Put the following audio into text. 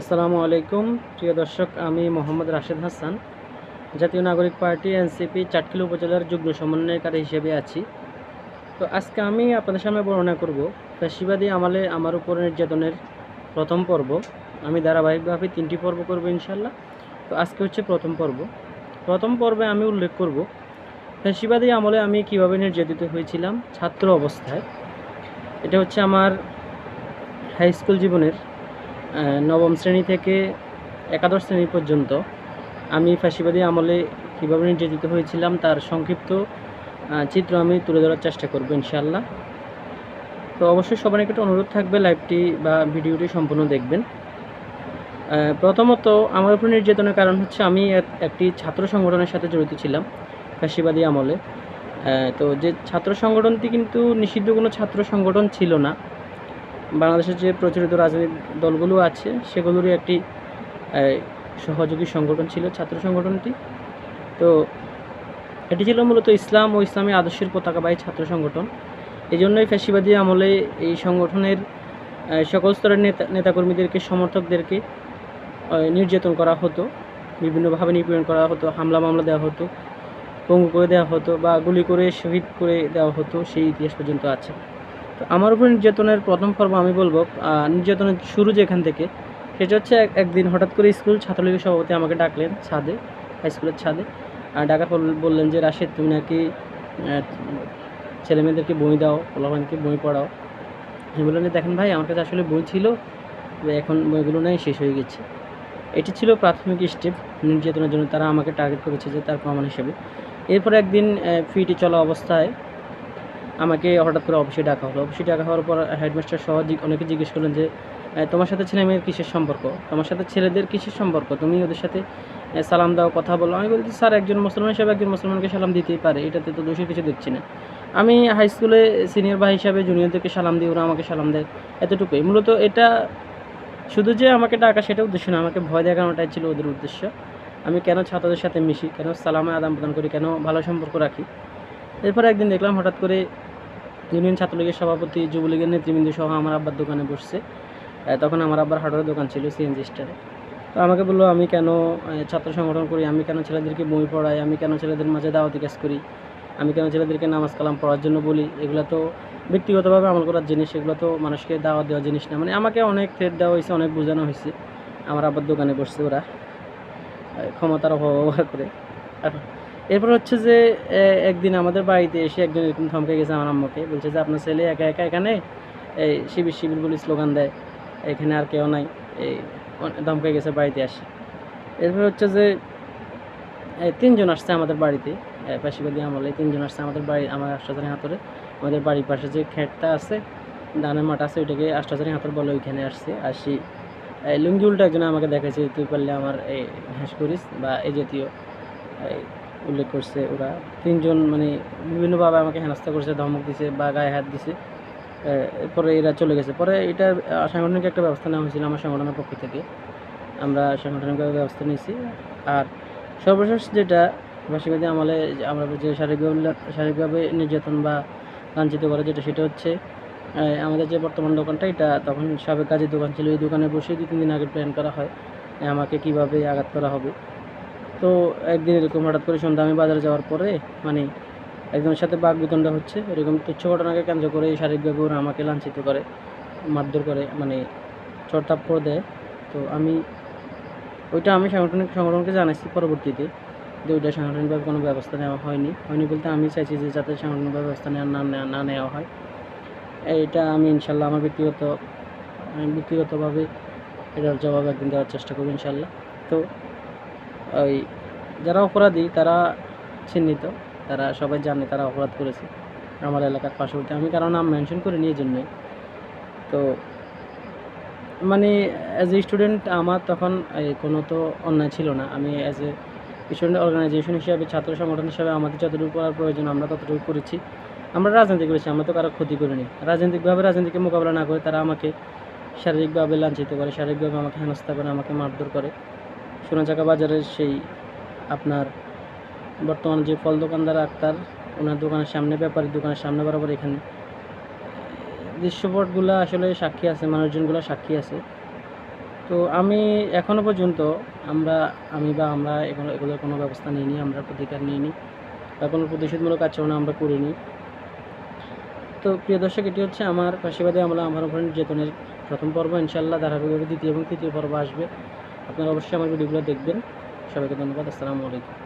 আসসালামু আলাইকুম। প্রিয় দর্শক, আমি মোহাম্মদ রাশেদ হাসান, জাতীয় নাগরিক পার্টি এনসিপি চাটকিল উপজেলার যুগ্ম সমন্বয়কারী হিসেবে আছি। তো আজকে আমি আপনাদের সামনে বর্ণনা করব ফ্যাসিবাদী আমলে আমার উপর নির্যাতনের প্রথম পর্ব। আমি ধারাবাহিকভাবে তিনটি পর্ব করব ইনশাল্লাহ তো আজকে হচ্ছে প্রথম পর্ব। প্রথম পর্বে আমি উল্লেখ করব ফ্যাসিবাদী আমলে আমি কীভাবে নির্যাতিত হয়েছিলাম, ছাত্র অবস্থায়। এটা হচ্ছে আমার হাই স্কুল জীবনের নবম শ্রেণি থেকে একাদশ শ্রেণি পর্যন্ত আমি ফাঁসিবাদী আমলে কীভাবে নির্যাতিত হয়েছিলাম তার সংক্ষিপ্ত চিত্র আমি তুলে ধরার চেষ্টা করব ইনশাল্লাহ তো অবশ্যই সবার একটা অনুরোধ থাকবে লাইভটি বা ভিডিওটি সম্পূর্ণ দেখবেন। প্রথমত আমার উপর নির্যাতনের কারণ হচ্ছে আমি এক- একটি ছাত্র সংগঠনের সাথে জড়িত ছিলাম ফাঁসিবাদী আমলে। তো যে ছাত্র সংগঠনটি কিন্তু নিষিদ্ধ কোনো ছাত্র সংগঠন ছিল না। বাংলাদেশের যে প্রচলিত রাজনৈতিক দলগুলো আছে, সেগুলোরই একটি সহযোগী সংগঠন ছিল, ছাত্র সংগঠনটি। তো এটি ছিল মূলত ইসলাম ও ইসলামী আদর্শের পতাকাবাহী ছাত্র সংগঠন। এই জন্যই ফ্যাসিবাদী আমলে এই সংগঠনের সকল স্তরের নেতা, নেতাকর্মীদেরকে, সমর্থকদেরকে নির্যাতন করা হতো, বিভিন্নভাবে নিপীড়ন করা হতো, হামলা মামলা দেওয়া হতো, পঙ্গু করে দেওয়া হতো বা গুলি করে, শহীদ করে দেওয়া হতো, সেই ইতিহাস পর্যন্ত আছে। তো আমার উপর নির্যাতনের প্রথম পর্ব আমি বলব নির্যাতনের শুরু যেখান থেকে, সেটা হচ্ছে এক- একদিন হঠাৎ করে স্কুল ছাত্রলীগের সভাপতি আমাকে ডাকলেন ছাদে হাই স্কুলের ছাদে, আর ডাকার পর বললেন যে, রাশেদ, তুমি নাকি ছেলেমেয়েদেরকে বই দাও, পোলাপানকে বই পড়াও। আমি বললাম যে, দেখেন ভাই, আমার কাছে আসলে বই ছিল, এখন বইগুলো নাই, শেষ হয়ে গেছে। এটি ছিল প্রাথমিক স্টেপ নির্যাতনের জন্য, তারা আমাকে টার্গেট করেছে যে, তার প্রমাণ হিসেবে। এরপর একদিন ফিটি চলা অবস্থায় আমাকে হঠাৎ করে অফিসে ডাকা হলো। অফিসে ডাকা হওয়ার পর হেডমাস্টার সহ অনেকে জিজ্ঞেস করলেন যে তোমার সাথে ছেলে মেয়ের কিসের সম্পর্ক? তোমার সাথে ছেলেদের কিসের সম্পর্ক? তুমি ওদের সাথে সালাম দাও, কথা বলো। আমি বলছি, স্যার, একজন মুসলমান হিসাবে একজন মুসলমানকে সালাম দিতেই পারে, এটাতে তো দোষের কিছু দেখছি না। আমি হাই স্কুলে সিনিয়র ভাই হিসাবে জুনিয়রদেরকে সালাম দিই, ওরা আমাকে সালাম দেয়, এতটুকুই। মূলত এটা শুধু যে আমাকে ডাকা সেটা উদ্দেশ্য না, আমাকে ভয় দেখানোটাই ছিল ওদের উদ্দেশ্য। আমি কেন ছাত্রদের সাথে মিশি, কেন সালামে আদান প্রদান করি, কেন ভালো সম্পর্ক রাখি? এরপর একদিন দেখলাম হঠাৎ করে ইউনিয়ন ছাত্রলীগের সভাপতি, যুবলীগের নেতৃবৃন্দ সহ আমার আব্বার দোকানে বসছে। তখন আমার আব্বার হার্ডওয়ারের দোকান ছিল সিএনজি স্টারে। তো আমাকে বলল, আমি কেন ছাত্র সংগঠন করি? আমি কেন ছেলেদেরকে বই পড়াই? আমি কেন ছেলেদের মাঝে দাওয়াতি কাজ করি? আমি কেন ছেলেদেরকে নামাজ কালাম পড়ার জন্য বলি? এগুলো তো ব্যক্তিগতভাবে আমল করার জিনিস, এগুলো তো মানুষকে দাওয়া দেওয়া জিনিস না। মানে আমাকে অনেক থ্রেট দেওয়া হয়েছে, অনেক বোঝানো হয়েছে। আমার আব্বার দোকানে বসছে ওরা ক্ষমতার অপব্যবহার করে। আর এরপর হচ্ছে যে একদিন আমাদের বাড়িতে এসে একজন এরকম থমকে গেছে আমার আম্মাকে। বলছে যে, আপনার ছেলে একা একা এখানে? এই শিবির শিবির বলে স্লোগান দেয়। এখানে আর কেউ নাই। এই ধমকে গেছে বাড়িতে আসে। এরপর হচ্ছে যে তিনজন আসছে আমাদের বাড়িতে। পাশিবাদী আমলে তিনজন আসছে আমাদের বাড়ি, আমার আষ্টাচারি হাতরে। আমাদের বাড়ির পাশে যে খেটটা আছে ধানের মাঠ আছে, ওইটাকে আষ্টাচারি হাতর বলে ওইখানে আসছে। আসি লুঙ্গি উল্টা একজন আমাকে দেখাচ্ছে তুই পারলে আমার এই হ্যাস করিস বা এই জাতীয় উল্লেখ করছে ওরা। তিনজন মানে বিভিন্নভাবে আমাকে হেনস্থা করছে, ধমক দিছে বা গায়ে হাত দিছে। এরপরে এরা চলে গেছে। পরে এটা সাংগঠনিক একটা ব্যবস্থা নেওয়া হয়েছিল আমার সংগঠনের পক্ষ থেকে। আমরা সাংগঠনিকভাবে ব্যবস্থা নিয়েছি। আর সর্বশেষ যেটা ফাঁসিবাদী আমলে আমরা যে শারীরিকভাবে শারীরিকভাবে নির্যাতন বা লাঞ্ছিত করে যেটা, সেটা হচ্ছে আমাদের যে বর্তমান দোকানটা, এটা তখন সাবেক কাজের দোকান ছিল। এই দোকানে বসে দু তিন দিন আগে প্ল্যান করা হয় আমাকে কীভাবে আঘাত করা হবে। তো একদিন এরকম হঠাৎ করে সন্ধ্যা আমি বাজারে যাওয়ার পরে মানে একজনের সাথে বাঘ বিতণ্ডা হচ্ছে, এরকম তুচ্ছ ঘটনাকে কেন্দ্র করে শারীরিকভাবে ওরা আমাকে লাঞ্ছিত করে, মারধর করে মানে চড়তাপ্পড় দেয়। তো আমি ওইটা আমি সাংগঠনিক সংগঠনকে জানাইছি পরবর্তীতে যে ওইটা সাংগঠনিকভাবে কোনো ব্যবস্থা নেওয়া হয়নি। হয়নি বলতে আমি চাইছি যে যাতে সাংগঠনিকভাবে ব্যবস্থা নেওয়া না না নেওয়া হয়। এটা আমি ইনশাল্লাহ আমার ব্যক্তিগত ব্যক্তিগতভাবে এটার জবাব একদিন দেওয়ার চেষ্টা করব ইনশাল্লাহ। তো ওই যারা অপরাধী, তারা চিহ্নিত, তারা সবাই জানে তারা অপরাধ করেছে আমার এলাকার পার্শ্ববর্তী। আমি কারও নাম মেনশন করে নিয়ে জন্যই তো মানে অ্যাজ এ স্টুডেন্ট আমার তখন কোনো তো অন্যায় ছিল না। আমি অ্যাজ এ স্টুডেন্ট অর্গানাইজেশন হিসাবে, ছাত্র সংগঠন হিসাবে আমাদের যতটুকু করার প্রয়োজন, আমরা ততটুকু করেছি। আমরা রাজনীতি করেছি, আমরা তো কারও ক্ষতি করিনি। রাজনৈতিকভাবে রাজনীতিকে মোকাবেলা না করে তারা আমাকে শারীরিকভাবে লাঞ্ছিত করে, শারীরিকভাবে আমাকে হেনস্থা করে, আমাকে মারধর করে। সোনাচাকা বাজারের সেই আপনার বর্তমান যে ফল দোকানদার আক্তার, ওনার দোকানের সামনে ব্যাপারী দোকানের সামনে বরাবর এখানে দৃশ্যপটগুলো আসলে সাক্ষী আছে, মানুষজনগুলো সাক্ষী আছে। তো আমি এখনও পর্যন্ত আমরা, আমি বা আমরা এগুলো এগুলোর কোনো ব্যবস্থা নিইনি, আমরা প্রতিকার নিইনি, বা কোনো প্রতিশোধমূলক আচরণ আমরা করিনি। তো প্রিয় দর্শক, এটি হচ্ছে আমার ফাঁসিবাদী আমলা আমার উপর নির্যাতনের প্রথম পর্ব। ইনশাল্লাহ ধারাবাহিকভাবে দ্বিতীয় এবং তৃতীয় পর্ব আসবে। আপনারা অবশ্যই আমার ভিডিওগুলো দেখবেন। সবাইকে ধন্যবাদ আসসালামু আলাইকুম।